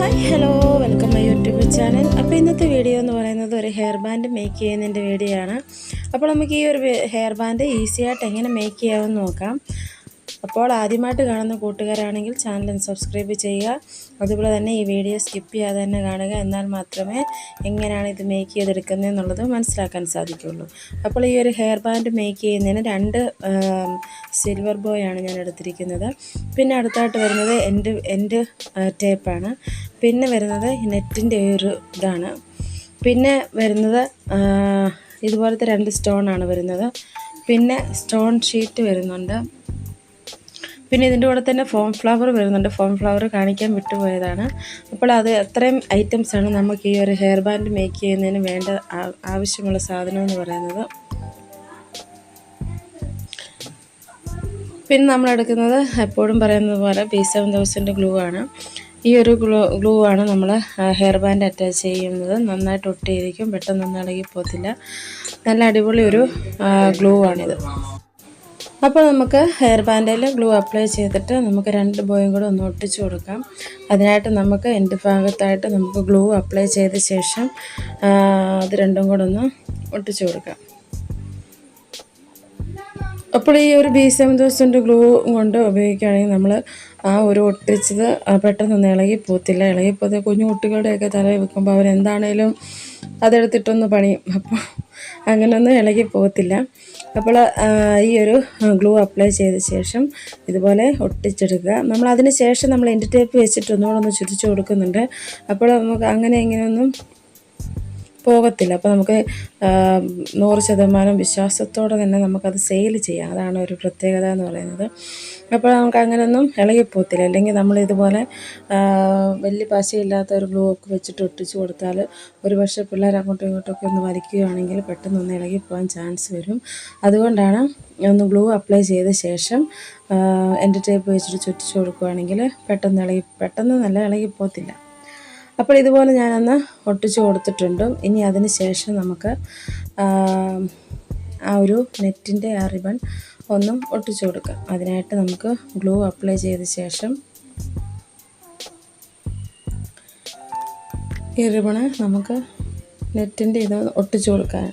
Hi hello welcome my YouTube channel അപ്പോൾ ഇന്നത്തെ video എന്ന് പറയുന്നത് ഒരു ഹെയർ ബാൻഡ് മേക്ക് ചെയ്യുന്നതിന്റെ വീഡിയോ ആണ്. അപ്പോൾ നമുക്ക് ഈ ഒരു ഹെയർ ബാൻഡ് ഈസിയായിട്ട് എങ്ങനെ മേക്ക് ചെയ്യാമെന്ന് നോക്കാം. അപ്പോൾ ആദ്യമായിട്ട് കാണുന്ന കൂട്ടുകാരാണെങ്കിൽ ചാനൽ സബ്സ്ക്രൈബ് ചെയ്യുക. അതുപോലെ തന്നെ ഈ വീഡിയോ സ്കിപ്പ് ചെയ്യാതെ തന്നെ കാണുക. എന്നാൽ മാത്രമേ എങ്ങനെയാണ് ഇത് മേക്ക് ചെയ്തെടുക്കുന്നത് എന്നുള്ളത് മനസ്സിലാക്കാൻ സാധിക്കുള്ളൂ. അപ്പോൾ ഈ ഒരു ഹെയർ ബാൻഡ് മേക്ക് ചെയ്യുന്നതിന് രണ്ട് സിൽവർ ബോയ് ആണ് ഞാൻ എടുത്തിരിക്കുന്നത്. പിന്നെ അടുത്തായിട്ട് വരുന്നത് എന്റെ എന്റെ ടേപ്പാണ് പിന്നെ വരുന്നത് നെറ്റിന്റെ ഒരു ഇതാണ്. പിന്നെ വരുന്നത് ഇതുപോലത്തെ രണ്ട് സ്റ്റോൺ ആണ് വരുന്നത്. പിന്നെ സ്റ്റോൺ ഷീറ്റ് വരുന്നുണ്ട്. പിന്നെ ഇതിന്റെ കൂടെ തന്നെ ഫോം ഫ്ലവർ വരുന്നുണ്ട്. ഫോം ഫ്ലവർ കാണിക്കാൻ വിട്ടുപോയതാണ്. അപ്പോൾ അത് അത്രയും ഐറ്റംസാണ് നമുക്ക് ഈ ഒരു ഹെയർ ബാൻഡ് മേക്ക് ചെയ്യുന്നതിന് വേണ്ട ആവശ്യമുള്ള സാധനം എന്ന് പറയുന്നത്. പിന്നെ നമ്മൾ എടുക്കുന്നത് എപ്പോഴും പറയുന്നത് പോലെ ബി സെവൻ തൗസൻഡ് ഗ്ലൂ ആണ്. ഈ ഒരു ഗ്ലൂ ഗ്ലൂ ആണ് നമ്മൾ ഹെയർ ബാൻഡ് അറ്റാച്ച് ചെയ്യുന്നത്. നന്നായിട്ട് ഒട്ടിയിരിക്കും. പെട്ടെന്നൊന്നും ഇളകി പോകത്തില്ല. നല്ല അടിപൊളി ഒരു ഗ്ലൂ ആണിത്. അപ്പോൾ നമുക്ക് ഹെയർ ബാൻഡിൽ ഗ്ലൂ അപ്ലൈ ചെയ്തിട്ട് നമുക്ക് രണ്ട് ബോയും കൂടെ ഒന്ന് ഒട്ടിച്ച് കൊടുക്കാം. അതിനായിട്ട് നമുക്ക് എന്റെ ഭാഗത്തായിട്ട് നമുക്ക് ഗ്ലൂ അപ്ലൈ ചെയ്ത ശേഷം അത് രണ്ടും കൂടെ ഒന്ന് ഒട്ടിച്ച് കൊടുക്കാം. അപ്പോൾ ഈ ഒരു ബി സെവൻ തൗസൻഡ് ഗ്ലൂ കൊണ്ട് ഉപയോഗിക്കുകയാണെങ്കിൽ നമ്മൾ ആ ഒരു ഒട്ടിച്ചത് പെട്ടെന്നൊന്നും ഇളകി പോത്തില്ല. ഇളകി പോത്തെ കുഞ്ഞു കുട്ടികളുടെയൊക്കെ തല വെക്കുമ്പോൾ അവരെന്താണേലും അതെടുത്തിട്ടൊന്ന് പണിയും അപ്പോൾ അങ്ങനെയൊന്നും ഇളകി പോകത്തില്ല അപ്പോൾ ഈ ഒരു ഗ്ലൂ അപ്ലൈ ചെയ്ത ശേഷം ഇതുപോലെ ഒട്ടിച്ചെടുക്കുക. നമ്മൾ അതിന് ശേഷം നമ്മൾ എന്റെ ടേപ്പ് വെച്ചിട്ട് ഒന്നുകൂടെ ഒന്ന് ചുരിച്ചു കൊടുക്കുന്നുണ്ട്. അപ്പോൾ നമുക്ക് അങ്ങനെ ഇങ്ങനെയൊന്നും പോകത്തില്ല. അപ്പോൾ നമുക്ക് നൂറ് ശതമാനം വിശ്വാസത്തോടെ തന്നെ നമുക്കത് സെയിൽ ചെയ്യാം. അതാണ് ഒരു പ്രത്യേകത എന്ന് പറയുന്നത്. അപ്പോൾ നമുക്ക് അങ്ങനെയൊന്നും ഇളകിപ്പോകത്തില്ല. അല്ലെങ്കിൽ നമ്മൾ ഇതുപോലെ വലിയ പശയില്ലാത്ത ഒരു ഗ്ലൂ ഒക്കെ വെച്ചിട്ട് ഒട്ടിച്ചു കൊടുത്താൽ ഒരു പക്ഷേ പിള്ളേർ അങ്ങോട്ടും ഇങ്ങോട്ടൊക്കെ ഒന്ന് വലിക്കുകയാണെങ്കിൽ പെട്ടെന്നൊന്ന് ഇളകിപ്പോകാൻ ചാൻസ് വരും. അതുകൊണ്ടാണ് ഒന്ന് ഗ്ലൂ അപ്ലൈ ചെയ്ത ശേഷം എന്റെ ടേപ്പ് വെച്ചിട്ട് ചുറ്റിച്ചു കൊടുക്കുകയാണെങ്കിൽ പെട്ടെന്ന് ഇളകി പെട്ടെന്ന് നല്ല ഇളകിപ്പോകത്തില്ല. അപ്പോൾ ഇതുപോലെ ഞാനൊന്ന് ഒട്ടിച്ച് കൊടുത്തിട്ടുണ്ട്. ഇനി അതിന് ശേഷം നമുക്ക് ആ, ഒരു നെറ്റിന്റെ ആ റിബൺ ഒന്നും ഒട്ടിച്ചു കൊടുക്കാം. അതിനായിട്ട് നമുക്ക് ഗ്ലൂ അപ്ലൈ ചെയ്ത ശേഷം ഈ റിബണ് നമുക്ക് നെറ്റിന്റെ ഇത് ഒട്ടിച്ചു കൊടുക്കാൻ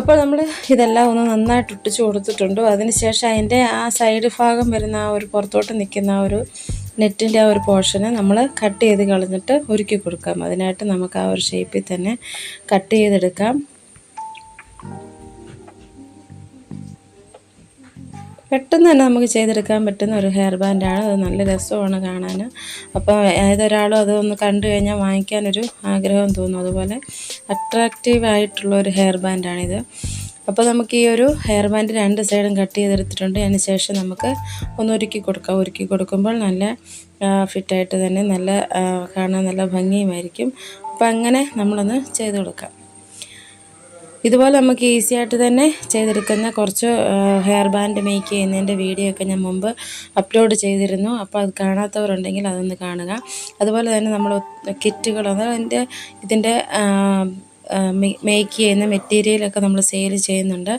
അപ്പോൾ നമ്മൾ ഇതെല്ലാം ഒന്ന് നന്നായിട്ട് ഒട്ടിച്ച് കൊടുത്തിട്ടുണ്ട്. അതിനുശേഷം അതിന്റെ ആ സൈഡ് ഭാഗം വരുന്ന ആ ഒരു പുറത്തോട്ട് നിൽക്കുന്ന ആ ഒരു നെറ്റിന്റെ ആ ഒരു പോർഷന് നമ്മൾ കട്ട് ചെയ്ത് കളഞ്ഞിട്ട് ഒരുക്കി കൊടുക്കാം. അതിനായിട്ട് നമുക്ക് ആ ഒരു ഷേപ്പിൽ തന്നെ കട്ട് ചെയ്തെടുക്കാം. പെട്ടെന്ന് തന്നെ നമുക്ക് ചെയ്തെടുക്കാൻ പറ്റുന്ന ഒരു ഹെയർ ബാൻഡാണ് അത് നല്ല രസമാണ് കാണാൻ അപ്പോൾ ഏതൊരാളും അതൊന്ന് കണ്ടു കഴിഞ്ഞാൽ വാങ്ങിക്കാനൊരു ആഗ്രഹം തോന്നും. അതുപോലെ അട്രാക്റ്റീവ് ആയിട്ടുള്ള ഒരു ഹെയർ ബാൻഡാണിത് അപ്പോൾ നമുക്ക് ഈ ഒരു ഹെയർ ബാൻഡ് രണ്ട് സൈഡും കട്ട് ചെയ്തെടുത്തിട്ടുണ്ട്. അതിന് ശേഷം നമുക്ക് ഒന്ന് ഒരുക്കി കൊടുക്കാം. ഒരുക്കി കൊടുക്കുമ്പോൾ നല്ല ഫിറ്റായിട്ട് തന്നെ നല്ല കാണാൻ നല്ല ഭംഗിയുമായിരിക്കും. അപ്പം അങ്ങനെ നമ്മളൊന്ന് ചെയ്ത് കൊടുക്കാം. ഇതുപോലെ നമുക്ക് ഈസി ആയിട്ട് തന്നെ ചെയ്തെടുക്കുന്ന കുറച്ച് ഹെയർ ബാൻഡ് മേക്ക് ചെയ്യുന്നതിന്റെ വീഡിയോ ഒക്കെ ഞാൻ മുമ്പ് അപ്ലോഡ് ചെയ്തിരുന്നു. അപ്പോൾ അത് കാണാത്തവരുണ്ടെങ്കിൽ അതൊന്ന് കാണുക. അതുപോലെ തന്നെ നമ്മൾ കിറ്റുകൾ അതിന്റെ ഇതിന്റെ മേക്ക് ചെയ്യുന്ന മെറ്റീരിയലൊക്കെ നമ്മൾ സെയിൽ ചെയ്യുന്നുണ്ട്.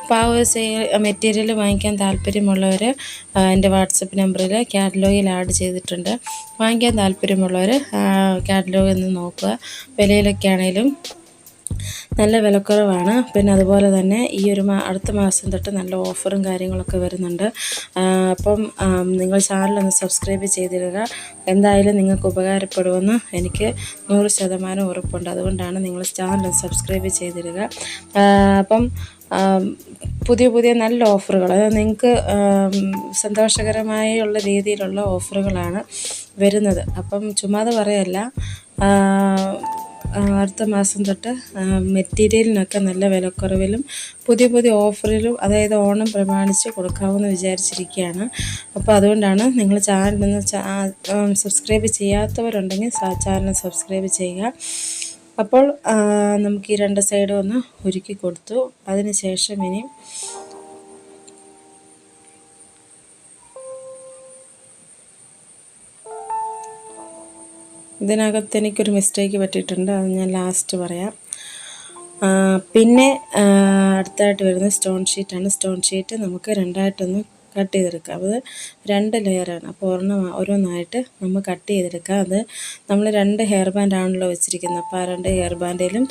അപ്പോൾ ആ ഒരു സെയിൽ മെറ്റീരിയൽ വാങ്ങിക്കാൻ താല്പര്യമുള്ളവർ എന്റെ വാട്സപ്പ് നമ്പറിൽ കാറ്റലോഗിൽ ആഡ് ചെയ്തിട്ടുണ്ട്. വാങ്ങിക്കാൻ താല്പര്യമുള്ളവർ കാറ്റലോഗിൽ നിന്ന് നോക്കുക. വിലയിലൊക്കെ ആണെങ്കിലും നല്ല വിലക്കുറവാണ്. പിന്നെ അതുപോലെ തന്നെ ഈ ഒരു അടുത്ത മാസം തൊട്ട് നല്ല ഓഫറും കാര്യങ്ങളൊക്കെ വരുന്നുണ്ട്. അപ്പം നിങ്ങൾ ചാനലൊന്ന് സബ്സ്ക്രൈബ് ചെയ്തിടുക. എന്തായാലും നിങ്ങൾക്ക് ഉപകാരപ്പെടുമെന്ന് എനിക്ക് നൂറ് ശതമാനം ഉറപ്പുണ്ട്. അതുകൊണ്ടാണ് നിങ്ങൾ ചാനൽ സബ്സ്ക്രൈബ് ചെയ്തിടുക. അപ്പം പുതിയ പുതിയ നല്ല ഓഫറുകൾ അത് നിങ്ങൾക്ക് സന്തോഷകരമായുള്ള രീതിയിലുള്ള ഓഫറുകളാണ് വരുന്നത്. അപ്പം ചുമ്മാതെ പറയല്ല. അടുത്ത മാസം തൊട്ട് മെറ്റീരിയലിനൊക്കെ നല്ല വിലക്കുറവിലും പുതിയ പുതിയ ഓഫറിലും അതായത് ഓണം പ്രമാണിച്ച് കൊടുക്കാമെന്ന് വിചാരിച്ചിരിക്കുകയാണ്. അപ്പോൾ അതുകൊണ്ടാണ് നിങ്ങൾ ചാനലൊന്ന് സബ്സ്ക്രൈബ് ചെയ്യാത്തവരുണ്ടെങ്കിൽ ചാനൽ സബ്സ്ക്രൈബ് ചെയ്യുക. അപ്പോൾ നമുക്ക് ഈ രണ്ട് സൈഡും ഒന്ന് ഒരുക്കി കൊടുത്തു. അതിന് ശേഷം ഇനി ഇതിനകത്ത് എനിക്കൊരു മിസ്റ്റേക്ക് പറ്റിയിട്ടുണ്ട്. അത് ഞാൻ ലാസ്റ്റ് പറയാം. പിന്നെ അടുത്തായിട്ട് വരുന്നത് സ്റ്റോൺ ഷീറ്റാണ് സ്റ്റോൺ ഷീറ്റ് നമുക്ക് രണ്ടായിട്ടൊന്ന് കട്ട് ചെയ്തെടുക്കാം. അത് രണ്ട് ലെയറാണ് അപ്പോൾ ഒരെണ്ണം ഓരോന്നായിട്ട് നമ്മൾ കട്ട് ചെയ്തെടുക്കാം. അത് നമ്മൾ രണ്ട് ഹെയർ ബാൻഡ് ആണല്ലോ വെച്ചിരിക്കുന്നത്. അപ്പോൾ ആ രണ്ട് ഹെയർ ബാൻഡിലും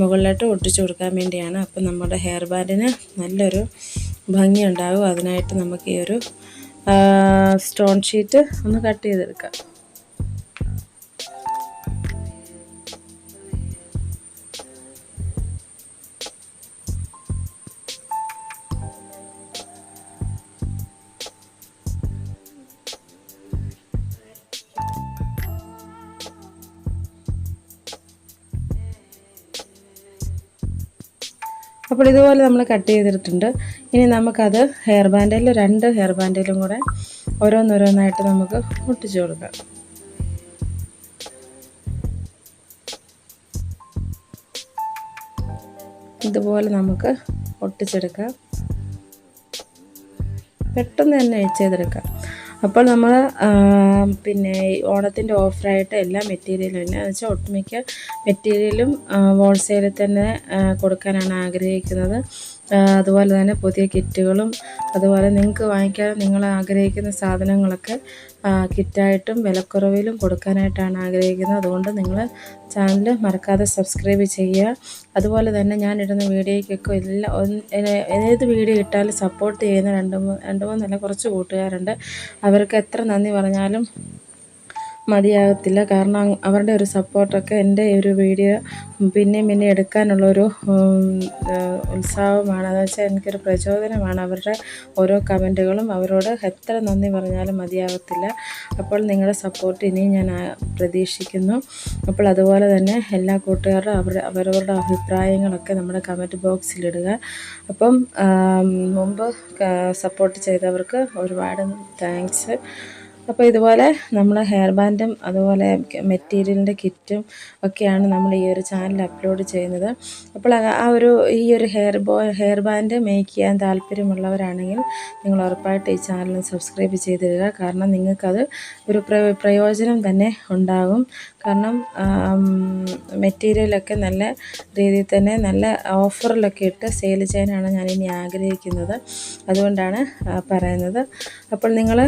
മുകളിലോട്ട് ഒട്ടിച്ചു കൊടുക്കാൻ വേണ്ടിയാണ് അപ്പോൾ നമ്മുടെ ഹെയർ ബാൻഡിന് നല്ലൊരു ഭംഗി ഉണ്ടാകും അതിനായിട്ട് നമുക്ക് ഈ ഒരു സ്റ്റോൺ ഷീറ്റ് ഒന്ന് കട്ട് ചെയ്തെടുക്കാം. അപ്പോൾ ഇതുപോലെ നമ്മൾ കട്ട് ചെയ്തിട്ടുണ്ട് ഇനി നമുക്കത് ഹെയർ ബാൻഡിൽ രണ്ട് ഹെയർ ബാൻഡിലും കൂടെ ഓരോന്നോരോന്നായിട്ട് നമുക്ക് ഒട്ടിച്ചു കൊടുക്കാം. ഇതുപോലെ നമുക്ക് ഒട്ടിച്ചെടുക്കാം. പെട്ടെന്ന് തന്നെ ചെയ്തെടുക്കാം അപ്പോൾ നമ്മൾ പിന്നെ ഓണത്തിന്റെ ഓഫറായിട്ട് എല്ലാ മെറ്റീരിയലും എന്ന് വെച്ചാൽ ഒട്ടുമിക്ക മെറ്റീരിയലും ഹോൾസെയിലിൽ തന്നെ കൊടുക്കാനാണ് ആഗ്രഹിക്കുന്നത്. അതുപോലെ തന്നെ പുതിയ കിറ്റുകളും അതുപോലെ നിങ്ങൾക്ക് വാങ്ങിക്കാൻ നിങ്ങൾ ആഗ്രഹിക്കുന്ന സാധനങ്ങളൊക്കെ കിറ്റായിട്ടും വിലക്കുറവിലും കൊടുക്കാനായിട്ടാണ് ആഗ്രഹിക്കുന്നത്. അതുകൊണ്ട് നിങ്ങൾ ചാനൽ മറക്കാതെ സബ്സ്ക്രൈബ് ചെയ്യുക. അതുപോലെ തന്നെ ഞാൻ ഇടുന്ന വീഡിയോയ്ക്കൊക്കെ എല്ലാം ഏത് വീഡിയോ ഇട്ടാലും സപ്പോർട്ട് ചെയ്യുന്ന രണ്ട് മൂന്ന് രണ്ട് മൂന്നല്ല കുറച്ച് കൂട്ടുകാരുണ്ട്. അവർക്ക് എത്ര നന്ദി പറഞ്ഞാലും മതിയാകത്തില്ല. കാരണം അവരുടെ ഒരു സപ്പോർട്ടൊക്കെ എന്റെ ഒരു വീഡിയോ പിന്നെയും പിന്നെ എടുക്കാനുള്ളൊരു ഉത്സാഹമാണ്. അതെന്ന് വെച്ചാൽ എനിക്കൊരു പ്രചോദനമാണ് അവരുടെ ഓരോ കമന്റുകളും അവരോട് എത്ര നന്ദി പറഞ്ഞാലും മതിയാകത്തില്ല. അപ്പോൾ നിങ്ങളുടെ സപ്പോർട്ട് ഇനിയും ഞാൻ പ്രതീക്ഷിക്കുന്നു. അപ്പോൾ അതുപോലെ തന്നെ എല്ലാ കൂട്ടുകാരുടെ അവരുടെ അവരവരുടെ അഭിപ്രായങ്ങളൊക്കെ നമ്മുടെ കമന്റ് ബോക്സിലിടുക. അപ്പം മുമ്പ് സപ്പോർട്ട് ചെയ്തവർക്ക് ഒരുപാട് താങ്ക്സ്. അപ്പോൾ ഇതുപോലെ നമ്മൾ ഹെയർ ബാൻഡും അതുപോലെ മെറ്റീരിയലിന്റെ കിറ്റും ഒക്കെയാണ് നമ്മൾ ഈ ഒരു ചാനൽ അപ്ലോഡ് ചെയ്യുന്നത്. അപ്പോൾ ആ ഒരു ഈ ഒരു hair bow hair band make ചെയ്യാൻ താല്പര്യമുള്ളവരാണെങ്കിൽ നിങ്ങൾ ഉറപ്പായിട്ട് ഈ ചാനൽ സബ്സ്ക്രൈബ് ചെയ്തിടുക. കാരണം നിങ്ങൾക്കത് ഒരു പ്രയോജനം തന്നെ ഉണ്ടാകും. കാരണം മെറ്റീരിയലൊക്കെ നല്ല രീതിയിൽ തന്നെ നല്ല ഓഫറിലൊക്കെ ഇട്ട് സെയിൽ ചെയ്യാനാണ് ഞാൻ ഞാനിനി ആഗ്രഹിക്കുന്നത്. അതുകൊണ്ടാണ് പറയുന്നത്. അപ്പോൾ നിങ്ങൾ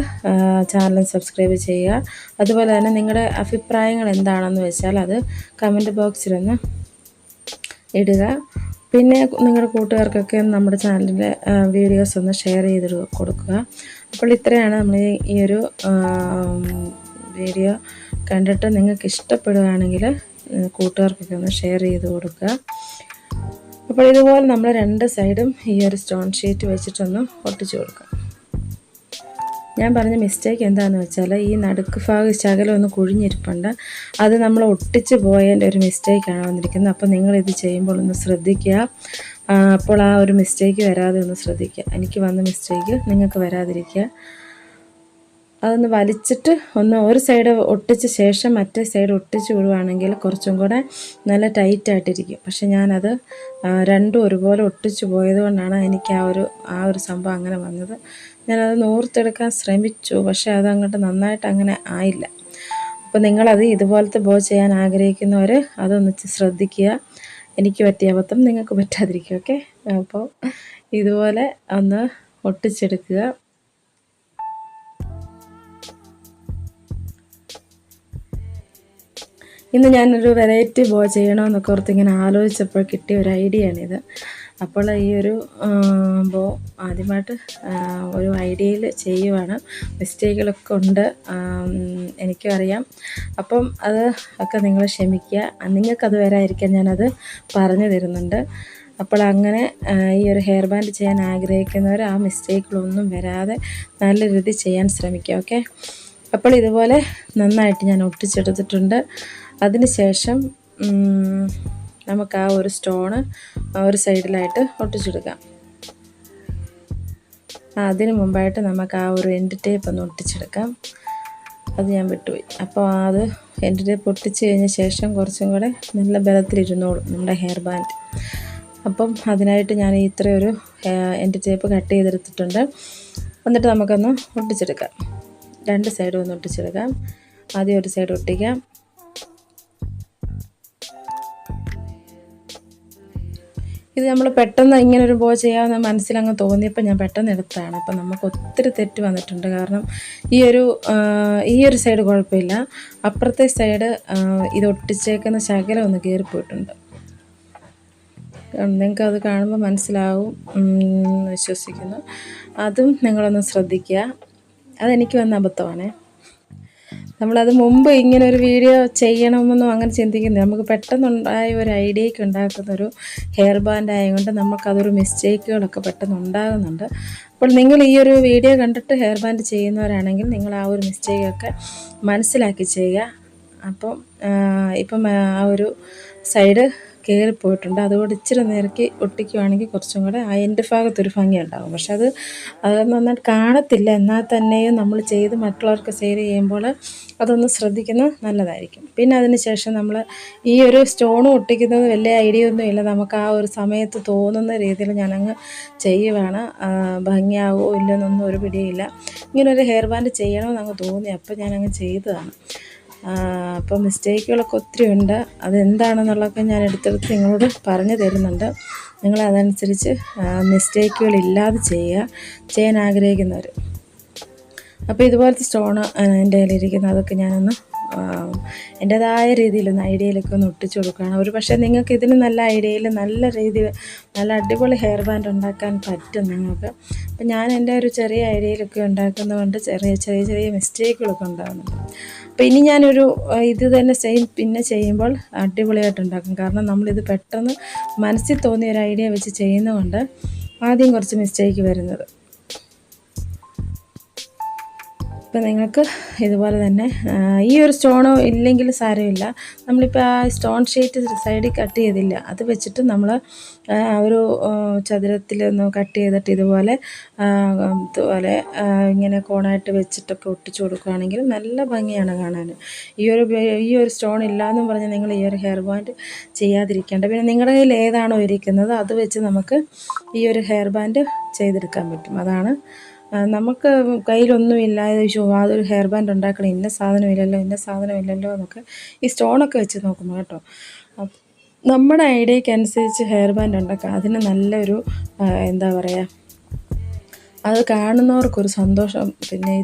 ചാനൽ സബ്സ്ക്രൈബ് ചെയ്യുക. അതുപോലെ തന്നെ നിങ്ങളുടെ അഭിപ്രായങ്ങൾ എന്താണെന്ന് വെച്ചാൽ അത് കമന്റ് ബോക്സിലൊന്ന് ഇടുക. പിന്നെ നിങ്ങളുടെ കൂട്ടുകാർക്കൊക്കെ നമ്മുടെ ചാനലിന്റെ വീഡിയോസ് ഒന്ന് ഷെയർ ചെയ്ത് കൊടുക്കുക. അപ്പോൾ ഇത്രയാണ് നമ്മൾ ഈ ഒരു വീഡിയോ കണ്ടിട്ട് നിങ്ങൾക്ക് ഇഷ്ടപ്പെടുകയാണെങ്കിൽ കൂട്ടുകാർക്കൊക്കെ ഒന്ന് ഷെയർ ചെയ്ത് കൊടുക്കുക. അപ്പോൾ ഇതുപോലെ നമ്മൾ രണ്ട് സൈഡും ഈ ഒരു സ്റ്റോൺ ഷീറ്റ് വെച്ചിട്ടൊന്ന് ഒട്ടിച്ചു കൊടുക്കുക ഞാൻ പറഞ്ഞ മിസ്റ്റേക്ക് എന്താണെന്ന് വെച്ചാൽ ഈ നടുക്ക് ഭാഗം ശകലം ഒന്ന് കുഴിഞ്ഞിരിപ്പുണ്ട്. അത് നമ്മൾ ഒട്ടിച്ച് പോയതിന്റെ ഒരു മിസ്റ്റേക്കാണ് വന്നിരിക്കുന്നത്. അപ്പോൾ നിങ്ങൾ ഇത് ചെയ്യുമ്പോൾ ഒന്ന് ശ്രദ്ധിക്കുക. അപ്പോൾ ആ ഒരു മിസ്റ്റേക്ക് വരാതെ ഒന്ന് ശ്രദ്ധിക്കുക. എനിക്ക് വന്ന മിസ്റ്റേക്ക് നിങ്ങൾക്ക് വരാതിരിക്കുക. അതൊന്ന് വലിച്ചിട്ട് ഒന്ന് ഒരു സൈഡ് ഒട്ടിച്ച ശേഷം മറ്റേ സൈഡ് ഒട്ടിച്ച് വിടുവാണെങ്കിൽ കുറച്ചും കൂടെ നല്ല ടൈറ്റായിട്ടിരിക്കും പക്ഷെ ഞാനത് രണ്ടും ഒരുപോലെ ഒട്ടിച്ച് പോയതുകൊണ്ടാണ് എനിക്ക് ആ ഒരു ആ ഒരു സംഭവം അങ്ങനെ വന്നത്. ഞാനത് നൂർത്തെടുക്കാൻ ശ്രമിച്ചു പക്ഷെ അതങ്ങോട്ട് നന്നായിട്ട് അങ്ങനെ ആയില്ല. അപ്പോൾ നിങ്ങളത് ഇതുപോലത്തെ ബോ ചെയ്യാൻ ആഗ്രഹിക്കുന്നവർ അതൊന്ന് ശ്രദ്ധിക്കുക. എനിക്ക് പറ്റിയ അബദ്ധം നിങ്ങൾക്ക് പറ്റാതിരിക്കും ഓക്കെ? അപ്പോൾ ഇതുപോലെ ഒന്ന് ഒട്ടിച്ചെടുക്കുക. ഇന്ന് ഞാനൊരു വെറൈറ്റി ബോ ചെയ്യണമെന്നൊക്കെ ഓർത്ത് ഇങ്ങനെ ആലോചിച്ചപ്പോൾ കിട്ടിയ ഒരു ഐഡിയ ആണിത് അപ്പോൾ ഈ ഒരു ബോ ആദ്യമായിട്ട് ഒരു ഐഡിയയിൽ ചെയ്യുവാണ്. മിസ്റ്റേക്കുകളൊക്കെ ഉണ്ട് എനിക്കും അറിയാം അപ്പം അത് ഒക്കെ നിങ്ങൾ ക്ഷമിക്കുക. നിങ്ങൾക്കത് വരാതിരിക്കാൻ ഞാനത് പറഞ്ഞു തരുന്നുണ്ട്. അപ്പോൾ അങ്ങനെ ഈ ഒരു ഹെയർ ബാൻഡ് ചെയ്യാൻ ആഗ്രഹിക്കുന്നവർ ആ മിസ്റ്റേക്കുകളൊന്നും വരാതെ നല്ല രീതിയിൽ ചെയ്യാൻ ശ്രമിക്കുക ഓക്കെ അപ്പോൾ ഇതുപോലെ നന്നായിട്ട് ഞാൻ ഒട്ടിച്ചെടുത്തിട്ടുണ്ട്. അതിന് ശേഷം നമുക്ക് ആ ഒരു സ്റ്റോണ് ഒരു സൈഡിലായിട്ട് ഒട്ടിച്ചെടുക്കാം. അതിന് മുമ്പായിട്ട് നമുക്ക് ആ ഒരു എൻഡ് ടേപ്പ് ഒന്ന് ഒട്ടിച്ചെടുക്കാം. അത് ഞാൻ വിട്ടുപോയി. അപ്പോൾ അത് എൻഡ് ടേപ്പ് ഒട്ടിച്ച് കഴിഞ്ഞ ശേഷം കുറച്ചും കൂടെ നല്ല ബലത്തിലിരുന്നോളും നമ്മുടെ ഹെയർ ബാൻഡ് അപ്പം അതിനായിട്ട് ഞാൻ ഇത്രയൊരു എൻഡ് ടേപ്പ് കട്ട് ചെയ്തെടുത്തിട്ടുണ്ട്. എന്നിട്ട് നമുക്കൊന്ന് ഒട്ടിച്ചെടുക്കാം. രണ്ട് സൈഡും ഒന്ന് ഒട്ടിച്ചെടുക്കാം. ആദ്യം ഒരു സൈഡ് ഒട്ടിക്കാം. ഇത് നമ്മൾ പെട്ടെന്ന് ഇങ്ങനെ ഒരു ബോ ചെയ്യാമെന്ന് മനസ്സിലങ്ങ് തോന്നിയപ്പോൾ ഞാൻ പെട്ടെന്ന് എടുത്തതാണ്. അപ്പം നമുക്ക് ഒത്തിരി തെറ്റ് വന്നിട്ടുണ്ട്. കാരണം ഈ ഒരു ഈ ഒരു സൈഡ് കുഴപ്പമില്ല. അപ്പുറത്തെ സൈഡ് ഇത് ഒട്ടിച്ചേക്കുന്ന ശകലം ഒന്ന് കയറിപ്പോയിട്ടുണ്ട് നിങ്ങൾക്ക് അത് കാണുമ്പോൾ മനസ്സിലാവും. വിശ്വസിക്കുന്നു. അതും നിങ്ങളൊന്ന് ശ്രദ്ധിക്കുക. അതെനിക്ക് വന്ന അബദ്ധമാണേ. നമ്മളത് മുമ്പ് ഇങ്ങനെ ഒരു വീഡിയോ ചെയ്യണമെന്നും അങ്ങനെ ചിന്തിക്കുന്നില്ല. നമുക്ക് പെട്ടെന്നുണ്ടായ ഒരു ഐഡിയയ്ക്ക് ഉണ്ടാക്കുന്ന ഒരു ഹെയർ ബാൻഡ് ആയതുകൊണ്ട് നമുക്കതൊരു മിസ്റ്റേക്കുകളൊക്കെ പെട്ടെന്ന് ഉണ്ടാകുന്നുണ്ട്. അപ്പോൾ നിങ്ങൾ ഈ ഒരു വീഡിയോ കണ്ടിട്ട് ഹെയർ ബാൻഡ് ചെയ്യുന്നവരാണെങ്കിൽ നിങ്ങൾ ആ ഒരു മിസ്റ്റേക്കൊക്കെ മനസ്സിലാക്കി ചെയ്യുക. അപ്പം ഇപ്പം ആ ഒരു സൈഡ് കയറിപ്പോയിട്ടുണ്ട്. അതുകൊണ്ട് ഇച്ചിരി നേരക്ക് ഒട്ടിക്കുവാണെങ്കിൽ കുറച്ചും കൂടെ അതിന്റെ ഭാഗത്തൊരു ഭംഗി ഉണ്ടാകും പക്ഷെ അത് അത് നന്നായിട്ട് കാണത്തില്ല. എന്നാൽ തന്നെയും നമ്മൾ ചെയ്ത് മറ്റുള്ളവർക്ക് സെയിൽ ചെയ്യുമ്പോൾ അതൊന്ന് ശ്രദ്ധിക്കുന്നത് നല്ലതായിരിക്കും. പിന്നെ അതിന് ശേഷം നമ്മൾ ഈ ഒരു സ്റ്റോൺ ഒട്ടിക്കുന്നത് വലിയ ഐഡിയ ഒന്നും ഇല്ല. നമുക്ക് ആ ഒരു സമയത്ത് തോന്നുന്ന രീതിയിൽ ഞാനങ്ങ് ചെയ്യുവാണ്. ഭംഗിയാവോ ഇല്ലെന്നൊന്നും ഒരു പിടിയില്ല ഇങ്ങനൊരു ഹെയർ ബാൻഡ് ചെയ്യണമെന്ന് അങ്ങ് തോന്നി. അപ്പോൾ ഞാനങ്ങ് ചെയ്തതാണ്. അപ്പോൾ മിസ്റ്റേക്കുകളൊക്കെ ഒത്തിരി ഉണ്ട്. അതെന്താണെന്നുള്ളതൊക്കെ ഞാൻ എടുത്തെടുത്ത് നിങ്ങളോട് പറഞ്ഞു തരുന്നുണ്ട്. നിങ്ങൾ അതനുസരിച്ച് മിസ്റ്റേക്കുകൾ ഇല്ലാതെ ചെയ്യുക. ചെയ്യാൻ ആഗ്രഹിക്കുന്നവർ അപ്പോൾ ഇതുപോലത്തെ സ്റ്റോണ് എന്റെ കയ്യിലിരിക്കുന്നത് അതൊക്കെ ഞാനൊന്ന് എന്റേതായ രീതിയിലൊന്ന് ഐഡിയയിലൊക്കെ ഒന്ന് ഒട്ടിച്ചു കൊടുക്കുകയാണ്. ഒരു പക്ഷേ നിങ്ങൾക്ക് ഇതിന് നല്ല ഐഡിയയിൽ നല്ല രീതിയിൽ നല്ല അടിപൊളി ഹെയർ ബാൻഡ് ഉണ്ടാക്കാൻ പറ്റും നിങ്ങൾക്ക്. അപ്പം ഞാൻ എന്റെ ഒരു ചെറിയ ഐഡിയയിലൊക്കെ ഉണ്ടാക്കുന്നതുകൊണ്ട് ചെറിയ ചെറിയ ചെറിയ മിസ്റ്റേക്കുകളൊക്കെ ഉണ്ടാകുന്നുണ്ട്. അപ്പോൾ ഇനി ഞാനൊരു ഇത് തന്നെ സെയിം പിന്നെ ചെയ്യുമ്പോൾ അടിപൊളിയായിട്ട് ഉണ്ടാക്കും. കാരണം നമ്മളിത് പെട്ടെന്ന് മനസ്സിൽ തോന്നിയ ഒരു ഐഡിയ വെച്ച് ചെയ്യുന്നതുകൊണ്ട് ആദ്യം കുറച്ച് മിസ്റ്റേക്ക് വരുന്നത്. ഇപ്പം നിങ്ങൾക്ക് ഇതുപോലെ തന്നെ ഈ ഒരു സ്റ്റോണോ ഇല്ലെങ്കിൽ സാരമില്ല. നമ്മളിപ്പോൾ ആ സ്റ്റോൺ ഷീറ്റ് സൈഡിൽ കട്ട് ചെയ്തില്ല. അത് വെച്ചിട്ട് നമ്മൾ ഒരു ചതുരത്തിൽ ഒന്ന് കട്ട് ചെയ്തിട്ട് ഇതുപോലെ ഇതുപോലെ ഇങ്ങനെ കോണായിട്ട് വെച്ചിട്ടൊക്കെ ഒട്ടിച്ചു കൊടുക്കുകയാണെങ്കിൽ നല്ല ഭംഗിയാണ് കാണാൻ. ഈ ഒരു ഈ ഒരു സ്റ്റോൺ ഇല്ലയെന്നും പറഞ്ഞ് നിങ്ങൾ ഈ ഒരു ഹെയർ ബാൻഡ് ചെയ്യാതിരിക്കേണ്ട. പിന്നെ നിങ്ങളുടെ കയ്യിൽ ഏതാണോ ഇരിക്കുന്നത് അത് വെച്ച് നമുക്ക് ഈ ഒരു ഹെയർ ബാൻഡ് ചെയ്തെടുക്കാൻ പറ്റും. അതാണ് നമുക്ക് കയ്യിലൊന്നുമില്ല ഷോ അതൊരു ഹെയർ ബാൻഡ് ഉണ്ടാക്കണം ഇന്ന സാധനമില്ലല്ലോ ഇന്ന സാധനമില്ലല്ലോ എന്നൊക്കെ ഈ സ്റ്റോണൊക്കെ വെച്ച് നോക്കുമ്പോൾ കേട്ടോ. നമ്മുടെ ഐഡിയയ്ക്ക് അനുസരിച്ച് ഹെയർ ബാൻഡ് ഉണ്ടാക്കാം. അതിന് നല്ലൊരു എന്താ പറയുക അത് കാണുന്നവർക്കൊരു സന്തോഷം പിന്നെ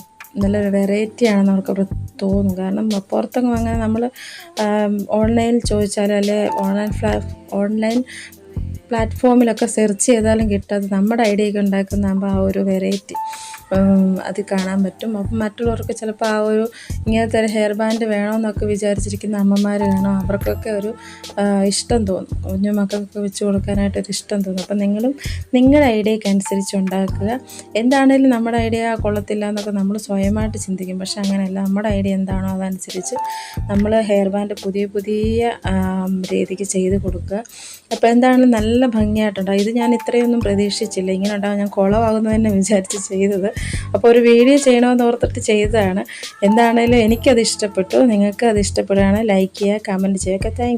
നല്ലൊരു വെറൈറ്റി ആണെന്ന് അവർക്ക് തോന്നും. കാരണം പുറത്തൊക്കെ അങ്ങനെ നമ്മൾ ഓൺലൈനിൽ ചോദിച്ചാൽ അല്ലെ ഓൺലൈൻ ഫ്ലാ ഓൺലൈൻ പ്ലാറ്റ്ഫോമിലൊക്കെ സെർച്ച് ചെയ്താലും കിട്ടാതെ നമ്മുടെ ഐഡിയ ഒക്കെ ഉണ്ടാക്കുന്നതാകുമ്പോൾ ആ ഒരു വെറൈറ്റി അത് കാണാൻ പറ്റും. അപ്പം മറ്റുള്ളവർക്ക് ചിലപ്പോൾ ആ ഒരു ഇങ്ങനത്തെ ഒരു ഹെയർ ബാൻഡ് വേണമെന്നൊക്കെ വിചാരിച്ചിരിക്കുന്ന അമ്മമാർ കാണും അവർക്കൊക്കെ ഒരു ഇഷ്ടം തോന്നും. കുഞ്ഞു മക്കൾക്കൊക്കെ വെച്ച് കൊടുക്കാനായിട്ട് ഒരു ഇഷ്ടം തോന്നും. അപ്പം നിങ്ങളും നിങ്ങളുടെ ഐഡിയക്ക് അനുസരിച്ച് ഉണ്ടാക്കുക. എന്താണേലും നമ്മുടെ ഐഡിയ കൊള്ളത്തില്ല എന്നൊക്കെ നമ്മൾ സ്വയമായിട്ട് ചിന്തിക്കും. പക്ഷേ അങ്ങനെയല്ല. നമ്മുടെ ഐഡിയ എന്താണോ അതനുസരിച്ച് നമ്മൾ ഹെയർ ബാൻഡ് പുതിയ പുതിയ രീതിക്ക് ചെയ്ത് കൊടുക്കുക. അപ്പോൾ എന്താണെങ്കിലും നല്ല ഭംഗിയായിട്ടുണ്ടാകും ഇത് ഞാൻ ഇത്രയൊന്നും പ്രതീക്ഷിച്ചില്ല. ഇങ്ങനെ ഉണ്ടാകും ഞാൻ കുളമാകുന്നു തന്നെ വിചാരിച്ച് ചെയ്തത്. അപ്പോൾ ഒരു വീഡിയോ ചെയ്യണമെന്ന് ഓർത്തിട്ട് ചെയ്തതാണ്. എന്താണേലും എനിക്കത് ഇഷ്ടപ്പെട്ടു. നിങ്ങൾക്ക് അത് ഇഷ്ടപ്പെടുകയാണെങ്കിൽ ലൈക്ക് ചെയ്യുക കമന്റ് ചെയ്യുക. താങ്ക്